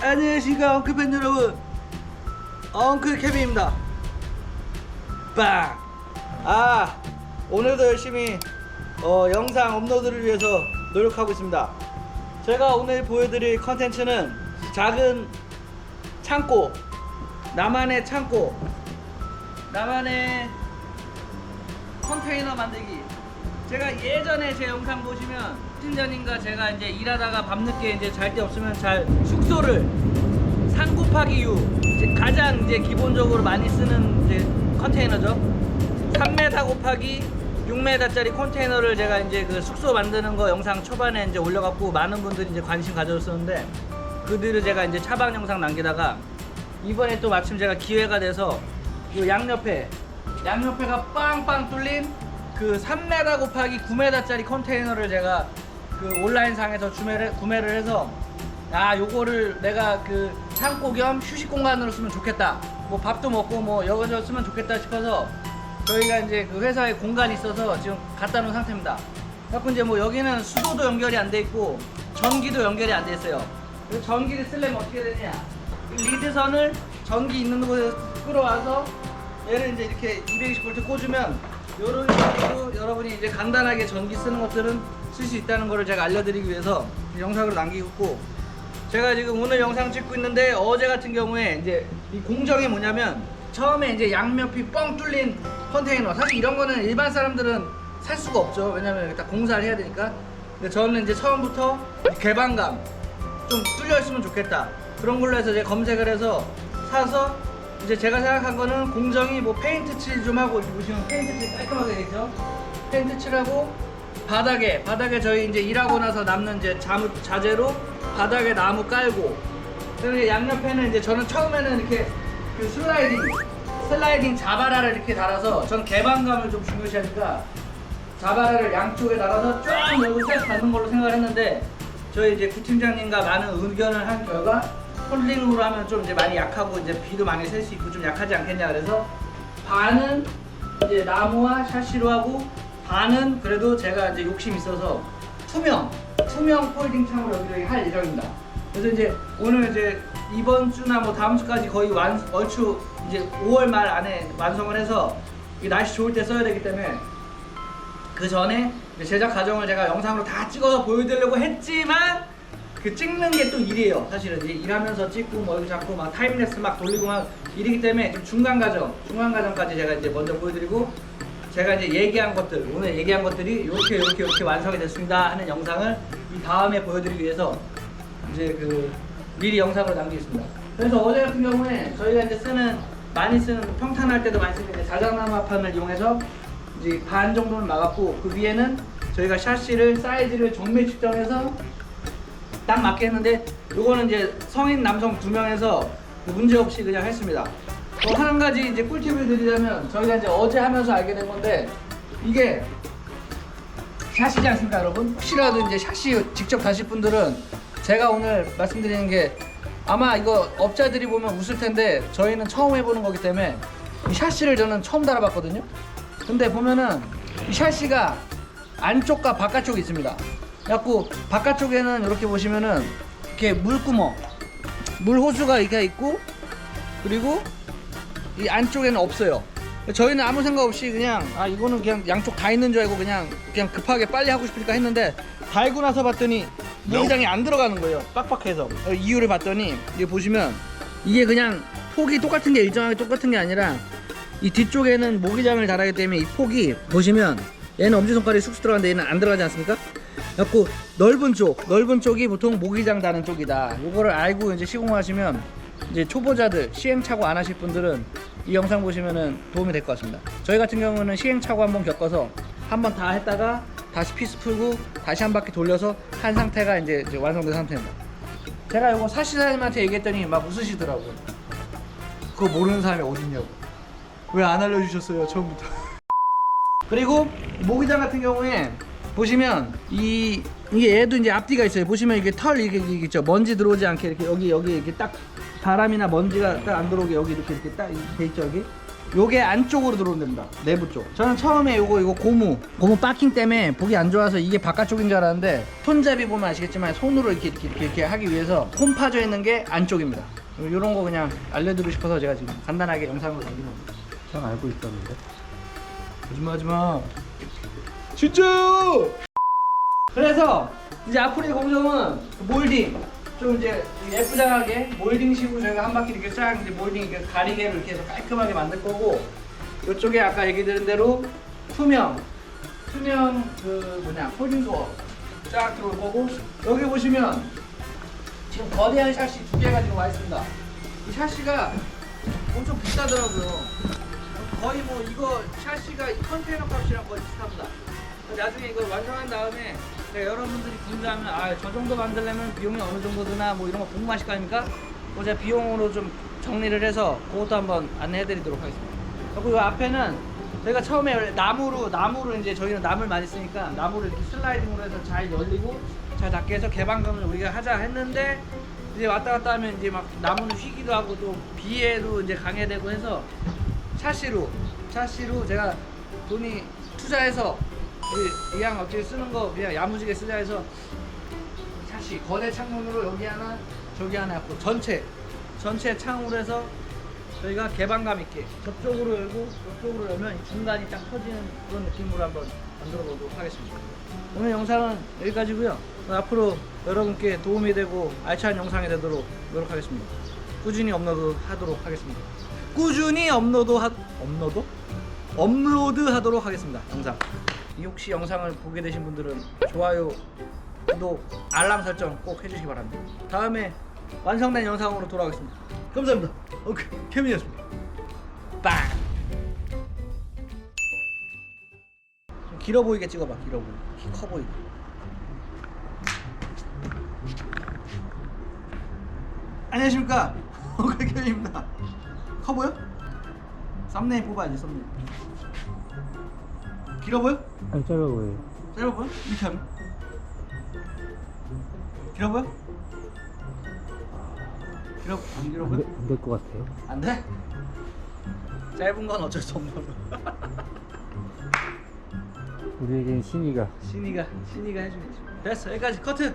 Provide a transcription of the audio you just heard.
안녕하십니까 엉클팬 여러분. 엉클 케빈입니다. 빵! 아 오늘도 열심히 어, 영상 업로드를 위해서 노력하고 있습니다 제가 오늘 보여드릴 컨텐츠는 작은 창고 나만의 창고 나만의 컨테이너 만들기. 제가 예전에 제 영상 보시면 팀장님과 제가 이제 일하다가 밤늦게 이제 잘데 없으면 잘 숙소를 3 곱하기 6 이제 가장 이제 기본적으로 많이 쓰는 이제 컨테이너죠. 3m 곱하기 6m짜리 컨테이너를 제가 이제 그 숙소 만드는 거 영상 초반에 이제 올려갖고 많은 분들이 이제 관심 가져줬었는데 그들을 제가 이제 차방 영상 남기다가 이번에 또 마침 제가 기회가 돼서 이 양옆에 양옆에가 빵빵 뚫린 그 3m 곱하기 9m짜리 컨테이너를 제가 그 온라인상에서 구매를, 구매를 해서 아 요거를 내가 그 창고 겸 휴식 공간으로 쓰면 좋겠다. 뭐 밥도 먹고 뭐 여기서 쓰면 좋겠다 싶어서 저희가 이제 그 회사에 공간이 있어서 지금 갖다 놓은 상태입니다. 그래갖고 이제 뭐 여기는 수도도 연결이 안 돼 있고 전기도 연결이 안 돼 있어요. 그래서 전기를 쓰려면 어떻게 되냐? 이 리드선을 전기 있는 곳에 끌어와서 얘를 이제 이렇게 220V 꽂으면 요런 식으로 여러분이 이제 간단하게 전기 쓰는 것들은 쓸 수 있다는 거를 제가 알려드리기 위해서 영상으로 남기고 제가 지금 오늘 영상 찍고 있는데 어제 같은 경우에 이제 이 공정이 뭐냐면 처음에 이제 양옆이 뻥 뚫린 컨테이너. 사실 이런 거는 일반 사람들은 살 수가 없죠. 왜냐면 다 공사를 해야 되니까. 근데 저는 이제 처음부터 개방감 좀 뚫려 있으면 좋겠다. 그런 걸로 해서 이제 검색을 해서 사서 이제 제가 생각한 거는 공정이 뭐 페인트 칠 좀 하고 보시면 페인트 칠 깔끔하게 돼 있죠? 페인트 칠하고 바닥에 바닥에 저희 이제 일하고 나서 남는 이제 자무, 자재로 바닥에 나무 깔고. 그리고 양옆에는 이제 저는 처음에는 이렇게 그 슬라이딩 슬라이딩 자바라를 이렇게 달아서 전 개방감을 좀 중요시하니까 자바라를 양쪽에 달아서 쫙 여기 쫙 닫는 걸로 생각을 했는데 저희 이제 구팀장님과 많은 의견을 한 결과 폴링으로 하면 좀 이제 많이 약하고 이제 비도 많이 셀 수 있고 좀 약하지 않겠냐 그래서 반은 이제 나무와 샤시로 하고 반은 그래도 제가 이제 욕심 있어서 투명 투명 폴딩 창으로 여기 할 예정입니다. 그래서 이제 오늘 이제 이번 주나 뭐 다음 주까지 거의 완 얼추 이제 5월 말 안에 완성을 해서 이 날씨 좋을 때 써야 되기 때문에 그 전에 제작 과정을 제가 영상으로 다 찍어서 보여드리려고 했지만 그 찍는 게 또 일이에요. 사실은 이제 일하면서 찍고 뭐 이렇게 자꾸 막 타임랩스 막 돌리고 막 일이기 때문에 좀 중간 과정, 중간 과정까지 제가 이제 먼저 보여드리고 제가 이제 얘기한 것들 오늘 얘기한 것들이 이렇게 이렇게 이렇게 완성이 됐습니다 하는 영상을 이 다음에 보여드리기 위해서 이제 그 미리 영상으로 남기겠습니다. 그래서 어제 같은 경우에 저희가 이제 쓰는 많이 쓰는 평탄 할 때도 많이 쓰는 이제 자작나무판을 이용해서 이제 반 정도는 막았고 그 위에는 저희가 샤시를 사이즈를 정밀 측정해서 딱 맞게 했는데 요거는 이제 성인 남성 두 명에서 문제 없이 그냥 했습니다. 또한 가지 이제 꿀팁을 드리자면 저희가 이제 어제 하면서 알게 된 건데 이게 샷이지 않습니까 여러분? 혹시라도 이제 샷이 직접 다실 분들은 제가 오늘 말씀드리는 게 아마 이거 업자들이 보면 웃을 텐데 저희는 처음 해보는 거기 때문에 이 샷시를 저는 처음 달아봤거든요. 근데 보면은 이 샷시가 안쪽과 바깥쪽이 있습니다. 그래갖고 바깥쪽에는 이렇게 보시면은 이렇게 물구멍, 물 호수가 이렇게 있고 그리고 이 안쪽에는 없어요. 저희는 아무 생각 없이 그냥 아 이거는 그냥 양쪽 다 있는 줄 알고 그냥 그냥 급하게 빨리 하고 싶으니까 했는데 달고 나서 봤더니 모기장이 안 들어가는 거예요. 빡빡해서 어, 이유를 봤더니 여기 보시면 이게 그냥 폭이 똑같은 게 일정하게 똑같은 게 아니라 이 뒤쪽에는 모기장을 달하기 때문에 이 폭이 보시면 얘는 엄지손가락이 쑥쑥 들어가는데 얘는 안 들어가지 않습니까? 그래갖고 넓은 쪽 넓은 쪽이 보통 모기장 다는 쪽이다. 요거를 알고 이제 시공하시면 이제 초보자들 시행착오 안 하실 분들은 이 영상 보시면은 도움이 될 것 같습니다. 저희 같은 경우는 시행착오 한번 겪어서 한번 다 했다가 다시 피스 풀고 다시 한 바퀴 돌려서 한 상태가 이제, 이제 완성된 상태입니다. 제가 이거 사시사님한테 얘기했더니 막 웃으시더라고요. 그거 모르는 사람이 어딨냐고. 왜 안 알려주셨어요 처음부터? 그리고 모기장 같은 경우에 보시면 이 이게 얘도 이제 앞뒤가 있어요. 보시면 이게 털 이게, 있죠. 먼지 들어오지 않게 이렇게 여기 여기 이렇게 딱 바람이나 먼지가 딱 안 들어오게 여기 이렇게 이렇게 딱 돼 있죠 여기. 요게 안쪽으로 들어오면 됩니다. 내부 쪽. 저는 처음에 요거 이거 고무 고무 파킹 때문에 보기 안 좋아서 이게 바깥쪽인 줄 알았는데 손잡이 보면 아시겠지만 손으로 이렇게 이렇게 이렇게, 이렇게 하기 위해서 홈 파져 있는 게 안쪽입니다. 요런 거 그냥 알려드리고 싶어서 제가 지금 간단하게 영상으로 남긴 겁니다. 전 알고 있었는데. 거짓말 하지 마. 진짜. 그래서 이제 앞으로의 공정은 몰딩 좀 이제 예쁘장하게 몰딩식으로 저희가 한 바퀴 이렇게 쫙 이제 몰딩 이렇게 가리개를 이렇게 해서 깔끔하게 만들 거고 이쪽에 아까 얘기 드린 대로 투명 투명 그 뭐냐 폴딩도어 쫙 들어올 거고 여기 보시면 지금 거대한 샤시 두 개가 지금 와 있습니다. 이 샤시가 엄청 비싸더라고요. 거의 뭐 이거 샤시가 이 컨테이너 값이랑 거의 비슷합니다. 나중에 이걸 완성한 다음에 제가 여러분들이 궁금하면 아 저 정도 만들려면 비용이 어느 정도 드나 뭐 이런 거 궁금하실 거 아닙니까? 뭐 제가 비용으로 좀 정리를 해서 그것도 한번 안내해드리도록 하겠습니다. 그리고 이 앞에는 저희가 처음에 나무로 나무로 이제 저희는 나무를 많이 쓰니까 나무를 이렇게 슬라이딩으로 해서 잘 열리고 잘 닿게 해서 개방감을 우리가 하자 했는데 이제 왔다 갔다 하면 이제 막 나무는 휘기도 하고 또 비에도 이제 강해되고 해서 샤시로 샤시로 제가 돈이 투자해서 이- 이왕 어떻게 쓰는 거 그냥 야무지게 쓰자 해서 샤시 거대 창문으로 여기 하나 저기 하나 했고 전체 전체 창으로 해서 저희가 개방감 있게 저쪽으로 열고 저쪽으로 열면 이 중간이 딱 터지는 그런 느낌으로 한번 만들어 보도록 하겠습니다. 오늘 영상은 여기까지고요. 앞으로 여러분께 도움이 되고 알찬 영상이 되도록 노력하겠습니다. 꾸준히 업로드 하도록 하겠습니다. 꾸준히 업로드 하 업로드? 업로드 하도록 하겠습니다. 영상. 이 혹시 영상을 보게 되신 분들은 좋아요, 구독, 알람 설정 꼭 해주시기 바랍니다. 다음에 완성된 영상으로 돌아오겠습니다. 감사합니다. 오케이, 케빈이었습니다. 빵. 좀 길어 보이게 찍어봐. 길어 보이게, 키 커 보이게. 안녕하십니까. 오케이, 케빈입니다. 커 보여? 썸네일 뽑아야지 썸네일. 길어 보여? 아니 짧아 보여요. 짧아 보여? 이렇게 하면 길어 보여? 길어 안 길어 보여? 안 될 것 같아요. 안 돼? 짧은 건 어쩔 수 없는 거. 우리에겐 신이가 신이가 신이가 해주겠지. 됐어 여기까지 커트.